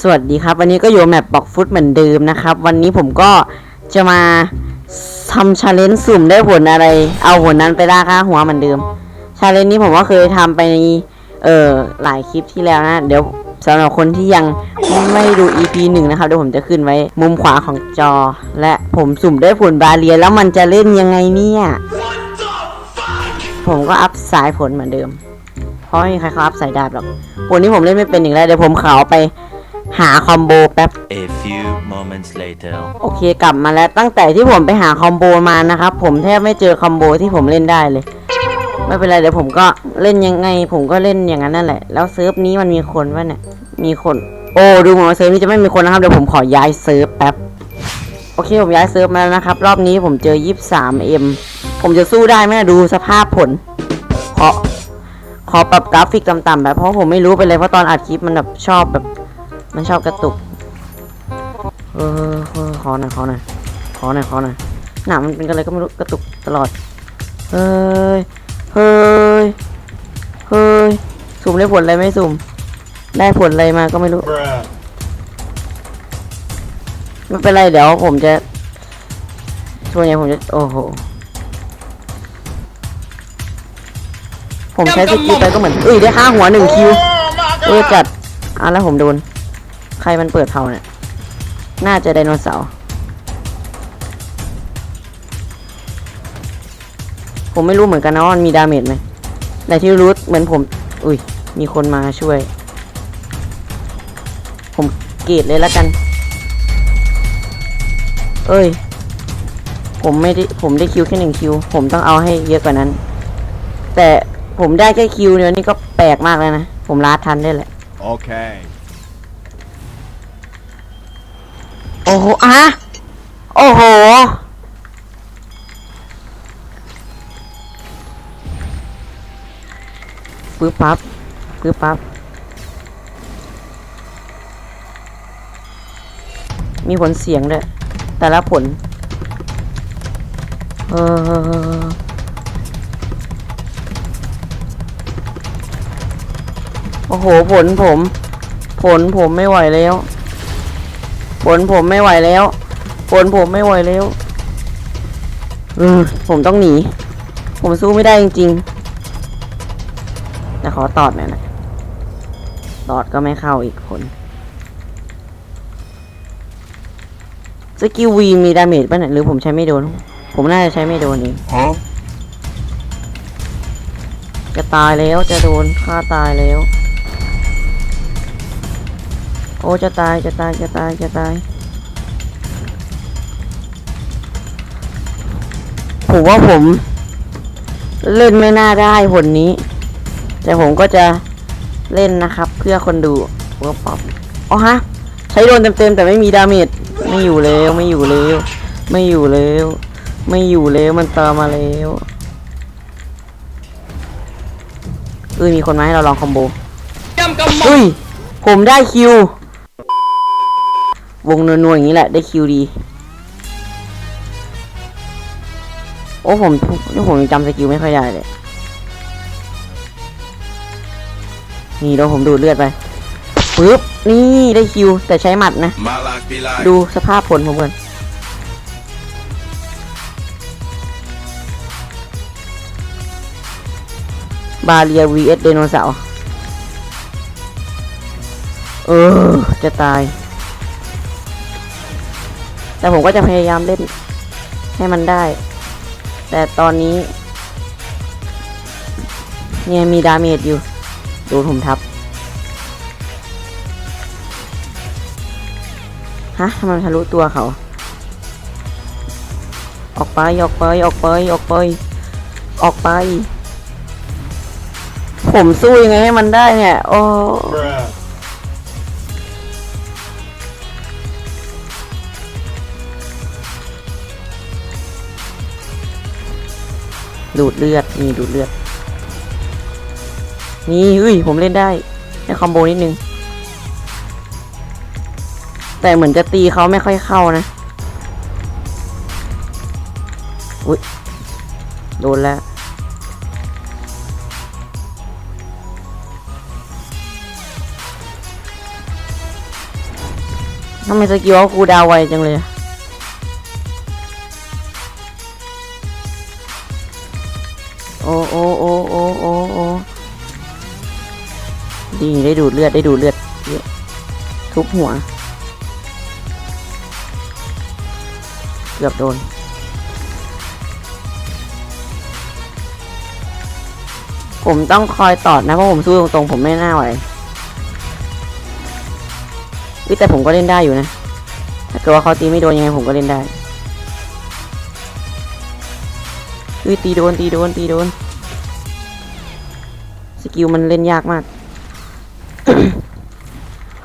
สวัสดีครับ วันนี้ก็อยู่แมปบอกฟุตเหมือนเดิมนะครับ วันนี้ผมก็จะมาทำชาเลนจ์สุ่มได้ผลอะไร เอาผลนั้นไปล่าค่าหัวเหมือนเดิมชาเลนจ์นี้ผมก็เคยทำไปในเอ่อหลายคลิปที่แล้วนะ เดี๋ยวสำหรับคนที่ยังไม่ดู EP หนึ่งนะครับเดี๋ยวผมจะขึ้นไว้มุมขวาของจอ และผมสุ่มได้ผลบาเรียแล้วมันจะเล่นยังไงเนี่ยผมก็อัพสายผลเหมือนเดิม เพราะไม่มีใครเขาอัพสายดาบหรอกวันนี้ผมเล่นไม่เป็นอีกแล้วเดี๋ยวผมขอไป หาคอมโบแป๊บ A few moments later. โอเคกลับมาแล้วตั้งแต่ที่ผมไปหาคอมโบมานะครับผมแทบไม่เจอคอมโบที่ผมเล่นได้เลย ไม่เป็นไรเดี๋ยวผมก็เล่นยังไง ผมก็เล่นอย่างนั้นนั่นแหละ แล้วเซิร์ฟนี้มันมีคนวะเนี่ยมีคน โอ้ดูเหมือนว่าเซิร์ฟนี้จะไม่มีคนนะครับเดี๋ยวผมขอย้ายเซิร์ฟแป๊บโอเคผมย้ายเซิร์ฟมาแล้วนะครับ รอบนี้ผมเจอ 23M ผมจะสู้ได้ไหมดูสภาพผลขอขอปรับกราฟิกต่ำๆแบบเพราะผมไม่รู้ไปเลยเพราะตอนอัดคลิปมันแบบชอบแบบ มันชอบกระตุกเออเออขอหน่อยขอหน่อยขอหน่อยขอหน่อยหนามันเป็นอะไรก็ไม่รู้กระตุกตลอด เฮ้ย เฮ้ย เฮ้ย สุ่มได้ผลอะไรไม่สุ่ม ได้ผลอะไรมาก็ไม่รู้ ไม่เป็นไรเดี๋ยวผมจะช่วยไงผมจะ โอ้โห ผมใช้สกิลไปก็เหมือนเอ้ยได้ค่าหัวหนึ่งคิว เออจัด อะแล้วผมโดน ใครมันเปิดเผาเนี่ย น่าจะไดโนเสาร์ ผมไม่รู้เหมือนกันนะว่ามันมีดาเมจไหมแต่ที่รู้เหมือนผม อุ้ย มีคนมาช่วย ผมเกรดเลยล้วกัน เอ้ย ผมไม่ได้ ผมได้คิวแค่หนึ่งคิว ผมต้องเอาให้เยอะกว่านั้น แต่ผมได้แค่คิวเดียวนี่ก็แปลกมากเลยนะ ผมลาดทันได้แหละ Okay. โอ้โหอะโอ้โห ปึ๊บปั๊บ ปึ๊บปั๊บ มีผลเสียงด้วย แต่ละผล เออโอ้โห ผลผม ผลผมไม่ไหวแล้ว ผลผมไม่ไหวแล้วผลผมไม่ไหวแล้วเออผมต้องหนี ผมสู้ไม่ได้จริงๆแต่ขอตอดหน่อยนะตอดก็ไม่เข้าอีกคนสกิลวีมีดาเมจป่ะเนี่ยหรือผมใช้ไม่โดน ผมน่าจะใช้ไม่โดนเอง Huh? จะตายแล้วจะโดนฆ่าตายแล้ว โอ้จะตายจะตายจะตายจะตายผมว่าผม เล่นไม่น่าได้ผลนี้ แต่ผมก็จะเล่นนะครับ เพื่อคนดูเพื่อป๊อปอ๋อฮะ ใช้โดนเต็มๆแต่ไม่มีดาเมจไม่อยู่แล้วไม่อยู่แล้วไม่อยู่แล้วไม่อยู่แล้วมันตามมาแล้วเอ้ยมีคนมาให้เราลองคอมโบเฮ้ย ผมได้คิว วงนัวๆอย่างนี้แหละได้คิวดี โอ้ผมนี่ผมยังจำสกิลไม่ค่อยได้เลย นี่เดี๋ยวผมดูดเลือดไปปึ๊บนี่ได้คิว แต่ใช้หมัดนะ My life be like. ดูสภาพผลผมก่อนบาเรีย vs ไดโนเสาร์เออ จะตาย แต่ผมก็จะพยายามเล่นให้มันได้ แต่ตอนนี้ เนี่ยมีดาเมจอยู่ ดูผมทับ ฮะทำไมมันทะลุตัวเขา ออกไป ออกไป ออกไป ออกไป ออกไป ผมสู้ยังไงให้มันได้เนี่ย โอ้ ดูดเลือดนี่ดูดเลือด นี่อุ้ยผมเล่นได้ได้คอมโบนิดนึง แต่เหมือนจะตีเขาไม่ค่อยเข้านะอุ้ยโดนแล้วทำไมสกิลเขาคูดาวไวจังเลยอะ โอ้โอ้โอ้โอ้โอ้โอ้ดีได้ดูดเลือดได้ดูดเลือดเยอะทุบหัว เกือบโดนผมต้องคอยตอดนะเพราะผมสู้ตรงๆผมไม่น่าไหววิแต่ผมก็เล่นได้อยู่นะ ถ้าเกิดว่าเขาตีไม่โดนยังไงผมก็เล่นได้ อุ้ยตีโดนตีโดนตีโดน สกิลมันเล่นยากมาก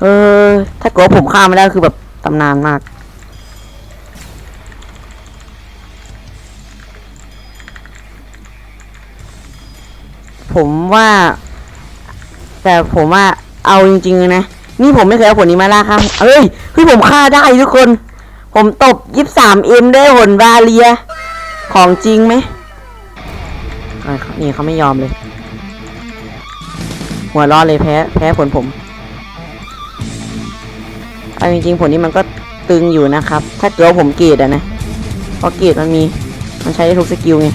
เออ ถ้าเกิดว่าผมฆ่าไม่ได้คือแบบตำนานมาก ผมว่า แต่ผมว่าเอาจริงๆนะ นี่ผมไม่เคยเอาผลนี้มาล่าฆ่าเอ้ยคือผมฆ่าได้ทุกคน ผมตบยี่สามเอ็มได้ผลบาเลีย ของจริงไหม อ้ยเขานี่เขาไม่ยอมเลย หัวร้อเลยแพ้แพ้ผลผมเอาจริงๆผลนี้มันก็ตึงอยู่นะครับ ถ้าเกิดว่าผมเกรดอะนะเพราะเกรดมันมี มันใช้ได้ทุกสกิลไง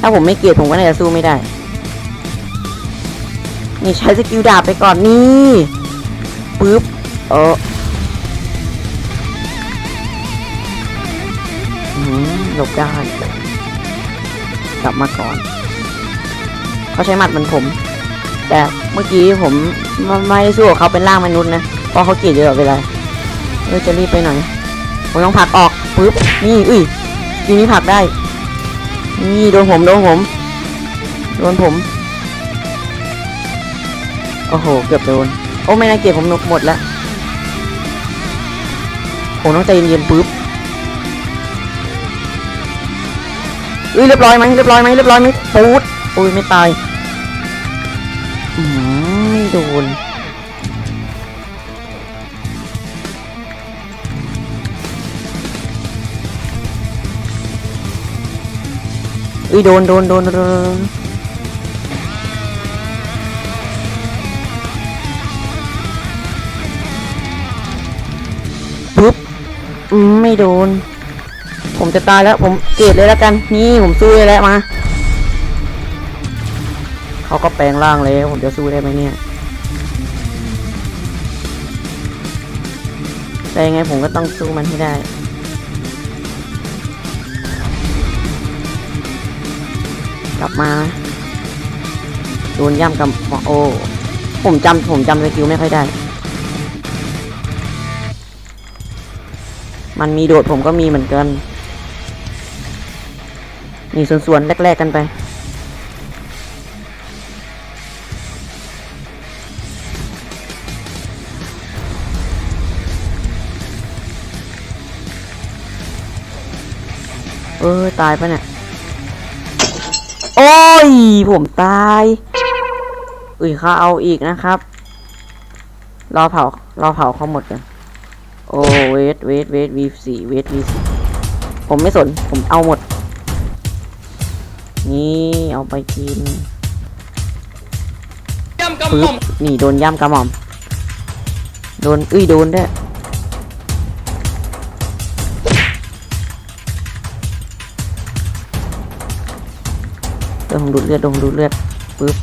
ถ้าผมไม่เกียดผมก็น่าจะสู้ไม่ได้ นี่ใช้สกิลดาบไปก่อนนี่ปึ๊บเออหือหลบได้ กลับมาก่อนเขาใช้หมัดเหมันผม แต่เมื่อกี้ผมไม่ไมสู้เขาเป็นร่างมนุษย์นะเพราะเขาเกลียดเยอะเลาเออจะรีบไปหน่อยผมต้องผลักออกปึ๊บนี่อุ้ยทีนี้ผลักได้ นี่โดนผมโดนผมโดนผมโอ้โหเกือบโดนโอ้ไม่น่าเกลียดผมหมดแล้วผมต้องใจเย็นๆปุ๊บ อุ้ยเรียบร้อยไหมเรียบร้อยไหมเรียบร้อยไหมปูดอุ้ยไม่ตายอืมไม่โดนอุ้ยโดนโดนโดนโดนปุ๊บไม่โดน ผมจะตายแล้วผมเกตเลยแล้วกัน นี่ผมสู้เลยแล้วมาเขาก็แปลงร่างเลยผมจะสู้ได้ไหมเนี่ยแต่ยังไงผมก็ต้องสู้มันให้ได้กลับมาโดนย่ำกับโอ้ผมจำผมจำสกิลไม่ค่อยได้ มันมีโดดผมก็มีเหมือนกัน นี่ส่วนๆแรกๆกันไป เออตายปะเนี่ย โอ้ย ผมตายอุ้ยเขาเอาอีกนะครับ รอเผารอเผาเขาหมดกันโอ้เวทเวทเวทวีสี่เวทวีสี่ผมไม่สน ผมเอาหมด นี่เอาไปกินย่ำกระหม่อมนี่โดนย่ำกระหม่อม โดนอุ้ยโดนด้วยโดนผมดูดเลือดโดนผมดูดเลือดปึ๊บ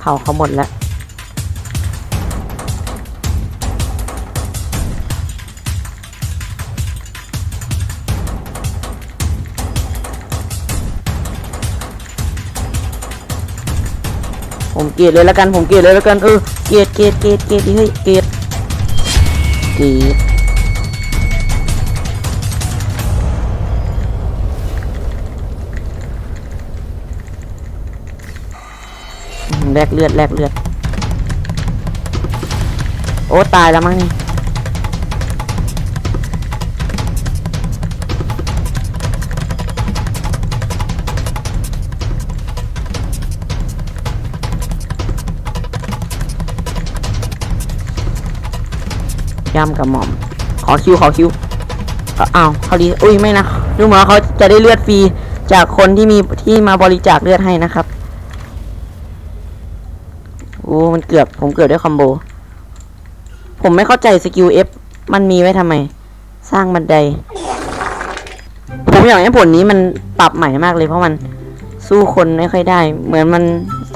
เผาเขาหมดแล้ว ผมเกลียดเลยแล้วกันผมเกลียดเลยแล้วกันเออเกลียดเกลียดเกลียดเกลียดดิเฮ้ยเกลียดเกลียดแลกเลือดแลกเลือด โอ้ตายแล้วมั้งนี่ ย่ำกับหม่อม ขอคิวขอคิวก็อ้าวเขาดีอุ้ยไม่นะดูเหมือนเขาจะได้เลือดฟรีจากคนที่มีที่มาบริจาคเลือดให้นะครับโอ้มันเกือบผมเกือบได้คอมโบ ผมไม่เข้าใจสกิล F มันมีไว้ทำไม สร้างบันได ผมอยากให้ผลนี้มันปรับใหม่มากเลยเพราะมันสู้คนไม่ค่อยได้ เหมือนมัน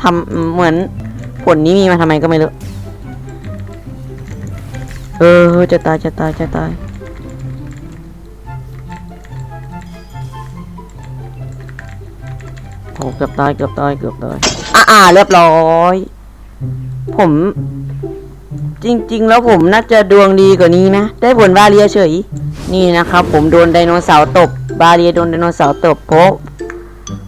ทำเหมือนผลนี้มีมาทำไมก็ไม่รู้ เออจะตายจะตายจะตายโอ้เกือบตายเกือบตายเกือบตายอ่าเรียบร้อย ผม จริง ๆ แล้วผมน่าจะดวงดีกว่านี้นะ ได้ผลบาเรียเฉย นี่นะครับ ผมโดนไดโนเสาร์ตบบาเรียโดนไดโนเสาร์ตบโพะ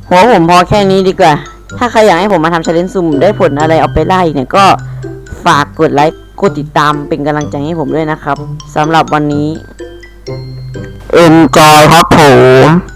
หัวผมพอแค่นี้ดีกว่า ถ้าใครอยากให้ผมมาทำชาเลนจ์ซุ่มได้ผลอะไรเอาไปไล่เนี่ยก็ฝากกดไลค์ กดติดตามเป็นกำลังใจให้ผมด้วยนะครับสำหรับวันนี้ เอ็นจอยครับผม